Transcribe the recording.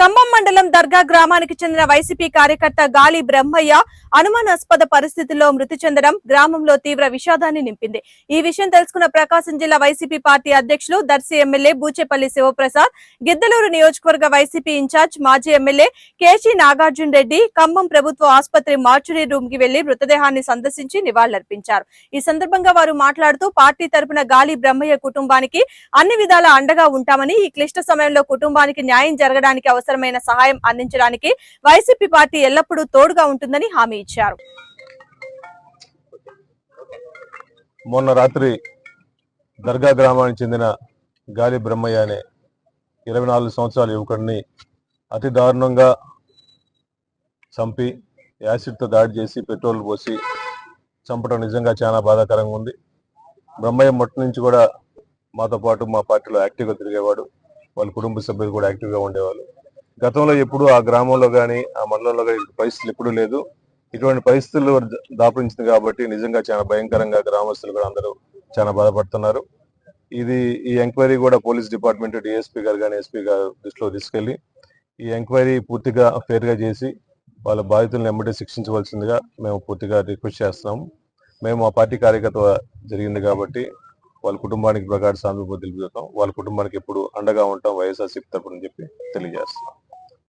ఖమ్మం మండలం దర్గా గ్రామానికి చెందిన వైసీపీ కార్యకర్త గాలి బ్రహ్మయ్య అనుమానాస్పద పరిస్థితుల్లో మృతి చెందడం గ్రామంలో తీవ్ర విషాదాన్ని నింపింది. ఈ విషయం తెలుసుకున్న ప్రకాశం జిల్లా వైసీపీ పార్టీ అధ్యక్షులు దర్శి ఎమ్మెల్యే బూచేపల్లి శివప్రసాద్ గిద్దలూరు నియోజకవర్గ వైసీపీ ఇన్ఛార్జ్ మాజీ MLA K C Nagarjuna Reddy Khammam ప్రభుత్వ ఆసుపత్రి మార్చురీ రూమ్కి వెళ్ళి మృతదేహాన్ని సందర్శించి నివాళులర్పించారు. ఈ సందర్భంగా వారు మాట్లాడుతూ పార్టీ తరపున గాలి బ్రహ్మయ్య కుటుంబానికి అన్ని విధాల అండగా ఉంటామని ఈ క్లిష్ట సమయంలో కుటుంబానికి న్యాయం జరగడానికి అవసరం అవసరమైన సహాయం అందించడానికి వైసీపీ పార్టీ ఎల్లప్పుడూ తోడుగా ఉంటుందని హామీ ఇచ్చారు. మొన్న రాత్రి దర్గా గ్రామానికి చెందిన గాలి బ్రహ్మయ్య అనే ఇరవై నాలుగు సంవత్సరాల యువకుడిని అతి దారుణంగా చంపి యాసిడ్తో దాడి చేసి పెట్రోల్ పోసి చంపడం నిజంగా చాలా బాధాకరంగా ఉంది. బ్రహ్మయ్య మొట్ట నుంచి కూడా మాతో పాటు మా పార్టీలో యాక్టివ్గా తిరిగేవాడు. వాళ్ళ కుటుంబ సభ్యులు కూడా యాక్టివ్గా ఉండేవాళ్ళు. గతంలో ఎప్పుడు ఆ గ్రామంలో కానీ ఆ మండలంలో కానీ పరిస్థితులు ఎప్పుడూ లేదు. ఇటువంటి పరిస్థితులు దాపరించింది కాబట్టి నిజంగా చాలా భయంకరంగా గ్రామస్తులు కూడా అందరూ చాలా బాధపడుతున్నారు. ఇది ఈ ఎంక్వైరీ కూడా పోలీస్ డిపార్ట్మెంట్ డిఎస్పీ గారు కానీ ఎస్పీ గారు దృష్టిలో తీసుకెళ్ళి ఈ ఎంక్వైరీ పూర్తిగా ఫేర్గా చేసి వాళ్ళ బాధితులను వెంబడి శిక్షించవలసిందిగా మేము పూర్తిగా రిక్వెస్ట్ చేస్తున్నాము మేము మా పార్టీ కార్యకర్త జరిగింది కాబట్టి వాళ్ళ కుటుంబానికి ప్రకారం సానుభూతి తెలుపుతాం వాళ్ళ కుటుంబానికి ఎప్పుడు అండగా ఉంటాం వైఎస్ఆర్సీపీ తరపున చెప్పి తెలియజేస్తున్నాం.